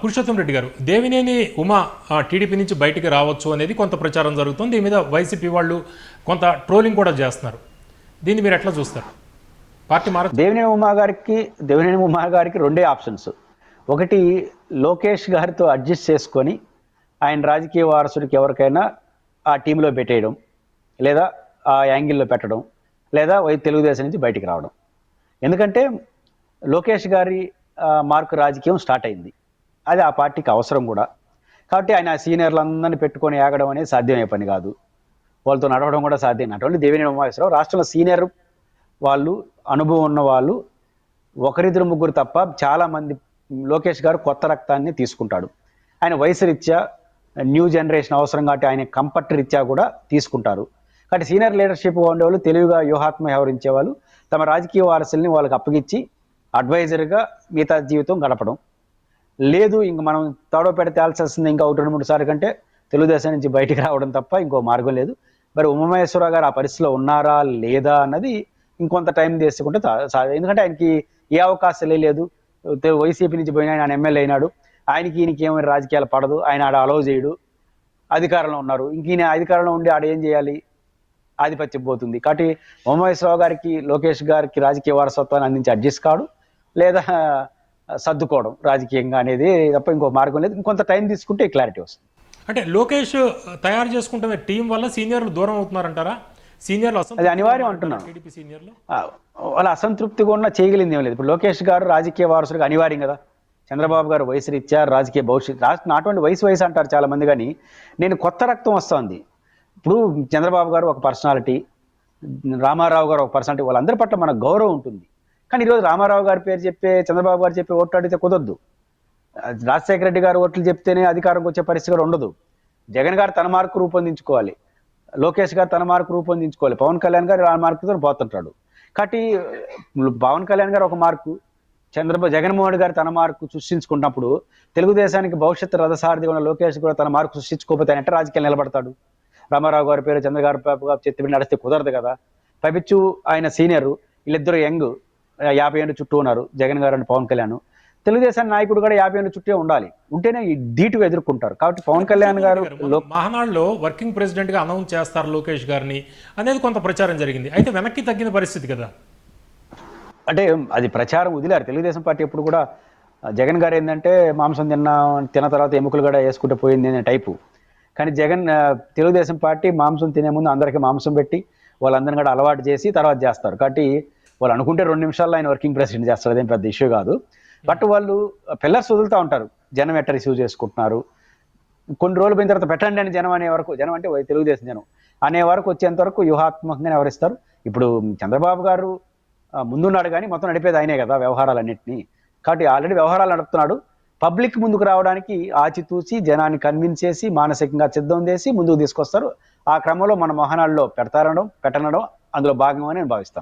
పురుషోత్తం రెడ్డి గారు దేవినేని ఉమా ఆ, టీడీపీ నుంచి బయటికి రావచ్చు అనేది కొంత ప్రచారం జరుగుతుంది. దీని మీద వైసీపీ వాళ్ళు కొంత ట్రోలింగ్ కూడా చేస్తున్నారు. దీన్ని మీరు ఎట్లా చూస్తారు? పార్టీ మార దేవినేని ఉమా గారికి దేవినేని ఉమా గారికి రెండే ఆప్షన్స్. ఒకటి లోకేష్ గారితో అడ్జస్ట్ చేసుకొని ఆయన రాజకీయ వారసుడికి ఎవరికైనా ఆ టీంలో పెట్టేయడం లేదా ఆ యాంగిల్లో పెట్టడం లేదా వై తెలుగుదేశం నుంచి బయటికి రావడం. ఎందుకంటే లోకేష్ గారి మార్క్ మార్కు రాజకీయం స్టార్ట్ అయింది. అది ఆ పార్టీకి అవసరం కూడా. కాబట్టి ఆయన ఆ సీనియర్లందరినీ పెట్టుకొని ఆగడం అనేది సాధ్యమయ్యే పని కాదు. వాళ్ళతో నడవడం కూడా సాధ్యం. అటువంటి దేవినేని ఉమావేశ్వరరావు రాష్ట్రంలో సీనియర్ వాళ్ళు అనుభవం ఉన్న వాళ్ళు ఒకరిద్దరు ముగ్గురు తప్ప చాలామంది లోకేష్ గారు కొత్త రక్తాన్ని తీసుకుంటాడు. ఆయన వయసు రీత్యా న్యూ జనరేషన్ అవసరం కాబట్టి ఆయన కంఫర్ట్ రీత్యా కూడా తీసుకుంటారు. కాబట్టి సీనియర్ లీడర్షిప్ ఉండేవాళ్ళు తెలివిగా వ్యూహాత్మ వ్యవహరించే వాళ్ళు తమ రాజకీయ వారసుల్ని వాళ్ళకి అప్పగించి అడ్వైజర్గా మిగతా జీవితం గడపడం. లేదు ఇంక మనం తడవ పెడితే ఇంకా ఒకటి రెండు మూడు సార్లు కంటే తెలుగుదేశం నుంచి బయటికి రావడం తప్ప ఇంకో మార్గం లేదు. మరి ఉమామహేశ్వరరావు గారు ఆ పరిస్థితిలో ఉన్నారా లేదా అన్నది ఇంకొంత టైం తీసుకుంటే ఎందుకంటే ఆయనకి ఏ అవకాశాలే లేదు. వైసీపీ నుంచి పోయిన ఆయన ఎమ్మెల్యే అయినాడు. ఆయనకి ఈయనకి ఏమైనా రాజకీయాలు పడదు. ఆయన ఆడ అలౌ చేయడు. అధికారంలో ఉన్నారు. ఇంక ఈయన అధికారంలో ఉండి ఆడ ఏం చేయాలి? ఆధిపత్యం పోతుంది. కాబట్టి ఉమామహేశ్వరరావు గారికి లోకేష్ గారికి రాజకీయ వారసత్వాన్ని అందించి అడ్జస్ట్ కాడు. లేదా సర్దుకోవడం రాజకీయంగా అనేది తప్ప ఇంకో మార్గం లేదు. ఇంకొంత టైం తీసుకుంటే క్లారిటీ వస్తుంది. అంటే లోకేష్ తయారు చేసుకుంటున్న టీం వల్ల సీనియర్లు దూరం అవుతున్నారంటారా? సీనియర్లు అది అనివార్యం అంటున్నాను. వాళ్ళ అసంతృప్తిగా ఉన్న చేయగలిగింది ఏం లేదు. ఇప్పుడు లోకేష్ గారు రాజకీయ వారసుడిగా అనివార్యం కదా. చంద్రబాబు గారు వయసు రీత్యా రాజకీయ భవిష్యత్ రాష్ట్ర నాటువంటి వయసు వయసు అంటారు చాలా మంది కానీ నేను కొత్త రక్తం వస్తుంది. ఇప్పుడు చంద్రబాబు గారు ఒక పర్సనాలిటీ రామారావు గారు ఒక పర్సనాలిటీ వాళ్ళందరి పట్ల మన గౌరవం ఉంటుంది. కానీ ఈరోజు రామారావు గారి పేరు చెప్పే చంద్రబాబు గారు చెప్పే ఓట్లు అడిగితే కుదరదు. రాజశేఖర రెడ్డి గారు ఓట్లు చెప్తేనే అధికారంకి వచ్చే పరిస్థితి కూడా ఉండదు. జగన్ గారు తన మార్కు రూపొందించుకోవాలి. లోకేష్ గారు తన మార్కు రూపొందించుకోవాలి. పవన్ కళ్యాణ్ గారు ఆ మార్కుతో పోతుంటాడు. కాబట్టి పవన్ కళ్యాణ్ గారు ఒక మార్కు చంద్రబాబు జగన్మోహన్ గారు తన మార్కు సృష్టించుకున్నప్పుడు తెలుగుదేశానికి భవిష్యత్తు రథసారథి ఉన్న లోకేష్ కూడా తన మార్కు సృష్టించుకోకపోతే ఆయన రాజకీయాలు నిలబడతాడు? రామారావు గారి పేరు చంద్రగారు బాబు చెత్తి నడిస్తే కుదరదు కదా. పైపిచ్చు ఆయన సీనియర్ వీళ్ళిద్దరు యంగ్. యాభై ఏళ్ళు చుట్టూ ఉన్నారు. జగన్ గారు అండ్ పవన్ కళ్యాణ్. తెలుగుదేశం నాయకుడు కూడా యాభై ఏళ్ళు చుట్టే ఉండాలి. ఉంటేనే ఈ ధీటుగా ఎదుర్కొంటారు. కాబట్టి పవన్ కళ్యాణ్ గారు మహానాడులో వర్కింగ్ ప్రెసిడెంట్గా అనౌన్స్ చేస్తారు లోకేష్ గారిని అనేది కొంత ప్రచారం జరిగింది. అయితే వెనక్కి తగ్గిన పరిస్థితి కదా? అంటే అది ప్రచారం వదిలారు. తెలుగుదేశం పార్టీ ఎప్పుడు కూడా జగన్ గారు ఏంటంటే మాంసం తిన్న తిన్న తర్వాత ఎముకలు కూడా వేసుకుంటూ పోయింది అనే టైపు. కానీ జగన్ తెలుగుదేశం పార్టీ మాంసం తినే ముందు అందరికీ మాంసం పెట్టి వాళ్ళందరిని కూడా అలవాటు చేసి తర్వాత చేస్తారు. కాబట్టి వాళ్ళు అనుకుంటే రెండు నిమిషాల్లో ఆయన వర్కింగ్ ప్రెసిడెంట్ చేస్తారు అదేం పెద్ద ఇష్యూ కాదు. బట్ వాళ్ళు పిల్లర్స్ వదులుతూ ఉంటారు. జనం ఎట్ట రిసీవ్ చేసుకుంటున్నారు? కొన్ని రోజులు పోయిన తర్వాత పెట్టండి అని జనం అనే వరకు జనం అంటే తెలుగుదేశం జనం అనే వరకు వచ్చేంత వరకు వ్యూహాత్మకంగా వ్యవహరిస్తారు ఇప్పుడు చంద్రబాబు గారు ముందున్నాడు కానీ మొత్తం నడిపేది ఆయనే కదా వ్యవహారాలన్నింటినీ. కాబట్టి ఆల్రెడీ వ్యవహారాలు నడుపుతున్నాడు. పబ్లిక్ ముందుకు రావడానికి ఆచితూచి జనాన్ని కన్విన్స్ చేసి మానసికంగా సిద్ధం చేసి ముందుకు తీసుకొస్తారు. ఆ క్రమంలో మన మొహనాల్లో పెడతారనడం పెట్టనడం అందులో భాగమని నేను భావిస్తాను.